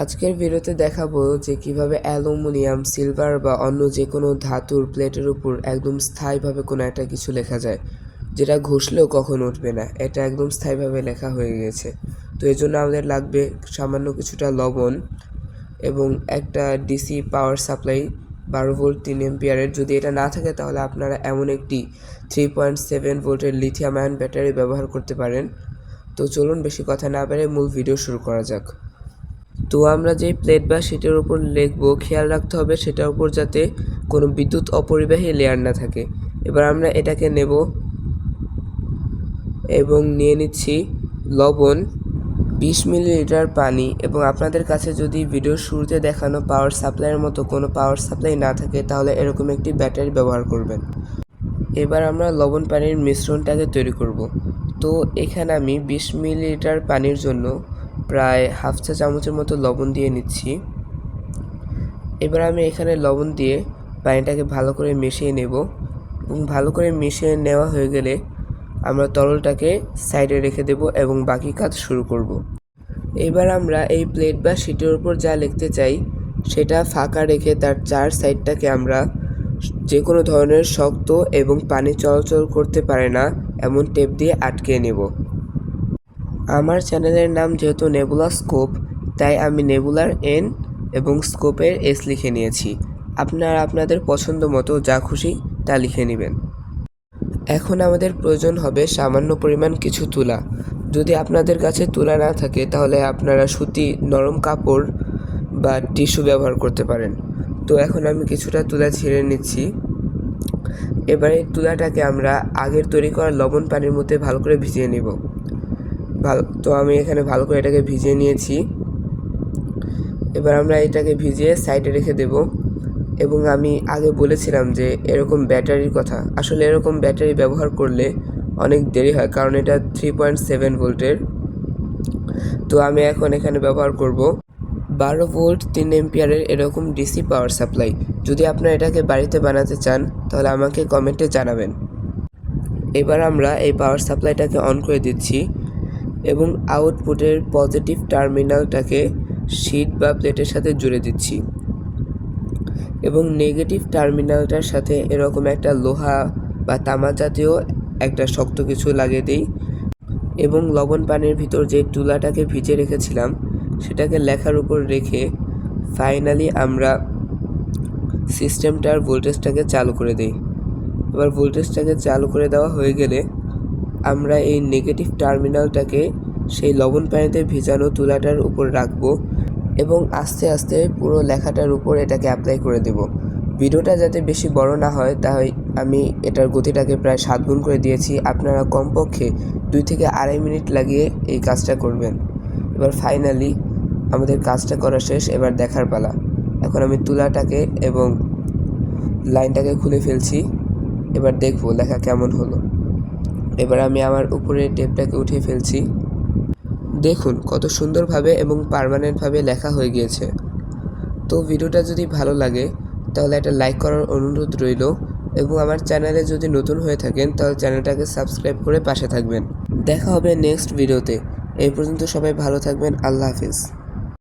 আজকের ভিডিওতে দেখাবো যে কীভাবে অ্যালুমিনিয়াম, সিলভার বা অন্য যে কোনো ধাতুর প্লেটের উপর একদম স্থায়ীভাবে কোনো একটা কিছু লেখা যায়, যেটা ঘষলেও কখন উঠবে না। এটা একদম স্থায়ীভাবে লেখা হয়ে গেছে। তো এর জন্য আমাদের লাগবে সামান্য কিছুটা লবণ এবং একটা ডিসি পাওয়ার সাপ্লাই বারো ভোল্ট তিন এম্পিয়ারের যদি এটা না থাকে তাহলে আপনারা এমন একটি থ্রি পয়েন্ট সেভেন ভোল্টের লিথিয়াম আয়ন ব্যাটারি ব্যবহার করতে পারেন। তো চলুন বেশি কথা না বেড়ে মূল ভিডিও শুরু করা যাক। তো আমরা যেই প্লেট বা শিটের উপর লিখব, খেয়াল রাখতে হবে সেটার উপর যাতে কোনো বিদ্যুৎ অপরিবাহী লেয়ার না থাকে। এবার আমরা এটাকে নেব এবং নিয়ে নিচ্ছি লবণ, বিশ মিলিলিটার পানি এবং আপনাদের কাছে যদি ভিডিওর শুরুতে দেখানো পাওয়ার সাপ্লাইয়ের মতো কোনো পাওয়ার সাপ্লাই না থাকে, তাহলে এরকম একটি ব্যাটারি ব্যবহার করবেন। এবার আমরা লবণ পানির মিশ্রণটাকে তৈরি করব। তো এখানে আমি বিশ মিলিলিটার পানির জন্য প্রায় হাফ চা চামচের মতো লবণ দিয়ে নিচ্ছি এবার আমি এখানে লবণ দিয়ে পানিটাকে ভালো করে মিশিয়ে নেব এবং ভালো করে মিশিয়ে নেওয়া হয়ে গেলে আমরা তরলটাকে সাইডে রেখে দেব এবং বাকি কাজ শুরু করব। এবার আমরা এই প্লেট বা শিটের উপর যা লিখতে চাই সেটা ফাঁকা রেখে তার চার সাইডটাকে আমরা যে কোনো ধরনের শক্ত এবং পানি চলাচল করতে পারে না এমন টেপ দিয়ে আটকে নেব আমার চ্যানেলের নাম যেহেতু নেবুলা স্কোপ, তাই আমি নেবুলার এন এবং স্কোপের এস লিখে নিয়েছি। আপনারা আপনাদের পছন্দ মতো যা খুশি তা লিখে নেবেন। এখন আমাদের প্রয়োজন হবে সামান্য পরিমাণ কিছু তুলা। যদি আপনাদের কাছে তুলা না থাকে, তাহলে আপনারা সুতি, নরম কাপড় বা টিস্যু ব্যবহার করতে পারেন। তো এখন আমি কিছুটা তুলা ছিঁড়ে নিচ্ছি। এবারে তুলাটাকে আমরা আগের তৈরি করা লবণ পানির মধ্যে ভালো করে ভিজিয়ে নিব। ভালো, তো আমি এখানে ভালো করে এটাকে ভিজিয়ে নিয়েছি। এবার আমরা এটাকে ভিজিয়ে সাইডে রেখে দেব। এবং আমি আগে বলেছিলাম যে এরকম ব্যাটারির কথা। আসলে এরকম ব্যাটারি ব্যবহার করলে অনেক দেরি হয়, কারণ এটা থ্রি পয়েন্ট সেভেন ভোল্টের তো আমি এখন এখানে ব্যবহার করব বারো ভোল্ট তিন এম্পিয়ারের এরকম ডিসি পাওয়ার সাপ্লাই যদি আপনারা এটাকে বাড়িতে বানাতে চান, তাহলে আমাকে কমেন্টে জানাবেন। এবার আমরা এই পাওয়ার সাপ্লাইটাকে অন করে দিচ্ছি। এবং আউটপুটের পজিটিভ টার্মিনালটাকে শিট বা প্লেটের সাথে জুড়ে দিচ্ছি। এবং নেগেটিভ টার্মিনালটার সাথে এরকম একটা লোহা বা তামা জাতীয় একটা শক্ত কিছু লাগিয়ে দিই। এবং লবণ পানির ভিতর যে তুলাটাকে ভিজে রেখেছিলাম, সেটাকে লেখার উপর রেখে ফাইনালি আমরা সিস্টেমটার ভোল্টেজটাকে চালু করে দিই। এবার ভোল্টেজটাকে চালু করে দেওয়া হয়ে গেলে আমরা এই নেগেটিভ টার্মিনালটাকে সেই লবণ পানিতে ভিজানো তুলাটার উপর রাখব এবং আস্তে আস্তে পুরো লেখাটার উপর এটাকে অ্যাপ্লাই করে দেব। ভিডিওটা যাতে বেশি বড় না হয়, তাই আমি এটার গতিটাকে প্রায় সাত গুণ করে দিয়েছি। আপনারা কমপক্ষে দুই থেকে আড়াই মিনিট লাগিয়ে এই কাজটা করবেন। এবার ফাইনালি আমাদের কাজটা করা শেষ, এবার দেখার পালা। এখন আমি তুলাটাকে এবং লাইনটাকে খুলে ফেলছি। এবার দেখব লেখা কেমন হলো। এবার আমি আমার উপরে টেপটাকে উঠিয়ে ফেলছি। দেখুন, কত সুন্দরভাবে এবং পারমানেন্টভাবে লেখা হয়ে গিয়েছে। তো ভিডিওটা যদি ভালো লাগে, তাহলে একটা লাইক করার অনুরোধ রইল এবং আমার চ্যানেলে যদি নতুন হয়ে থাকেন, তাহলে চ্যানেলটাকে সাবস্ক্রাইব করে পাশে থাকবেন। দেখা হবে নেক্সট ভিডিওতে এই পর্যন্ত সবাই ভালো থাকবেন। আল্লাহ হাফিজ।